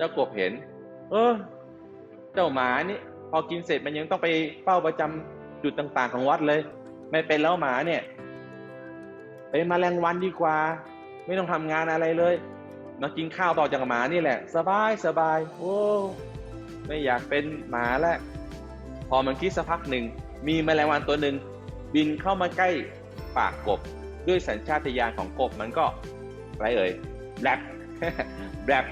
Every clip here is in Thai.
เจ้ากบเห็น เออ เจ้าหมานี่พอกินเสร็จมันยังต้องไปเฝ้าประจำจุดต่างๆของวัดเลย ไม่เป็นแล้วหมาเนี่ยเป็นแมลงวันดีกว่า ไม่ต้องทำงานอะไรเลยมากินข้าวต่อจากหมานี่แหละ สบายสบาย โอ้ไม่อยากเป็นหมาแล้วพอมันคิดสักพักหนึ่งมีแมลงวันตัวหนึ่งบินเข้ามาใกล้ปากกบด้วยสัญชาตญาณของกบมันก็อะไรเอ่ยแบลบแบลบ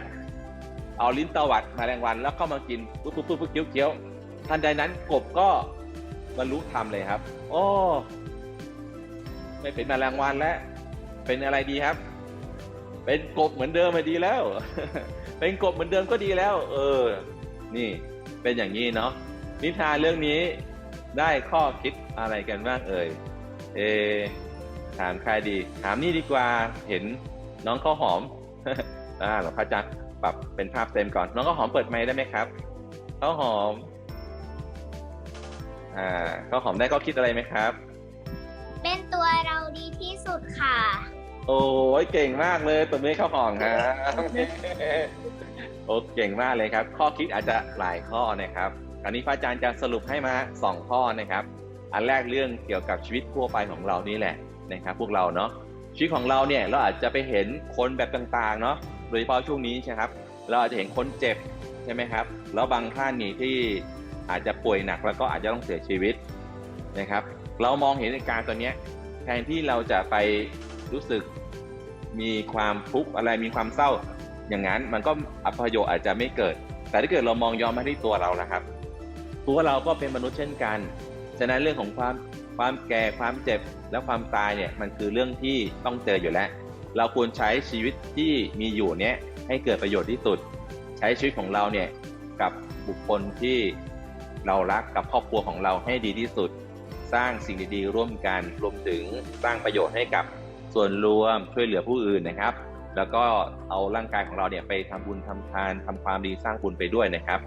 เอาลิ้นตวัดมาแมลงวัน แล้วเข้ามากินปุ๊บปุ๊บปุ๊บเคี้ยวเคี้ยวทันใดนั้นกบก็บรรลุธรรมเลยครับ โอ้ไม่เป็นแมลงวันแล้ว เป็นอะไรดีครับ เป็นกบเหมือนเดิมมาดีแล้ว เป็นกบเหมือนเดิมก็ดีแล้ว เออ นี่เป็นอย่างนี้เนาะนิทานเรื่องนี้ได้ข้อคิดอะไรกันบ้างเอ่ย เอ ถามใครดี ถามนี่ดีกว่า เห็นน้องข้าวหอม อ่าหลวงพ่อจะ ปรับเป็นภาพเต็มก่อน น้องข้าวหอมเปิดไมค์ได้ไหมครับข้าวหอม อ่าข้าวหอมได้ข้อคิดอะไรไหมครับ เป็นตัวเราดีที่สุดค่ะ โอ้ยเก่งมากเลยตัวนี้ข้าวหอมครับโอ้เก่งมากเลยครับ ข้อคิดอาจจะหลายข้อนะครับอันนี้พระอาจารย์จะสรุปให้มาสองข้อนะครับ อันแรกเรื่องเกี่ยวกับชีวิตทั่วไปของเรานี่แหละนะครับ พวกเราเนาะชีวิตของเราเนี่ยเราอาจจะไปเห็นคนแบบต่างๆเนาะ โดยเฉพาะช่วงนี้ใช่ครับ เราอาจจะเห็นคนเจ็บใช่ไหมครับ แล้วบางท่านนี่ที่อาจจะป่วยหนักแล้วก็อาจจะต้องเสียชีวิตนะครับ เรามองเห็นเหตุการณ์ตัวนี้แทนที่เราจะไปรู้สึกมีความทุกข์อะไรมีความเศร้า อย่างนั้นมันก็อัพยชน์อาจจะไม่เกิด แต่ถ้าเกิดเรามองย้อนมาที่ตัวเรานะครับ ตัวเราก็เป็นมนุษย์เช่นกัน ฉะนั้นเรื่องของความความแก่ความเจ็บและความตายเนี่ยมันคือเรื่องที่ต้องเจออยู่แล้ว เราควรใช้ชีวิตที่มีอยู่เนี้ยให้เกิดประโยชน์ที่สุด ใช้ชีวิตของเราเนี่ยกับบุคคลที่เรารักกับครอบครัวของเราให้ดีที่สุด สร้างสิ่งดีๆร่วมกันรวมถึงสร้างประโยชน์ให้กับส่วนรวมช่วยเหลือผู้อื่นนะครับ แล้วก็เอาร่างกายของเราเนี่ยไปทำบุญทำทานทำความดีสร้างบุญไปด้วยนะครับ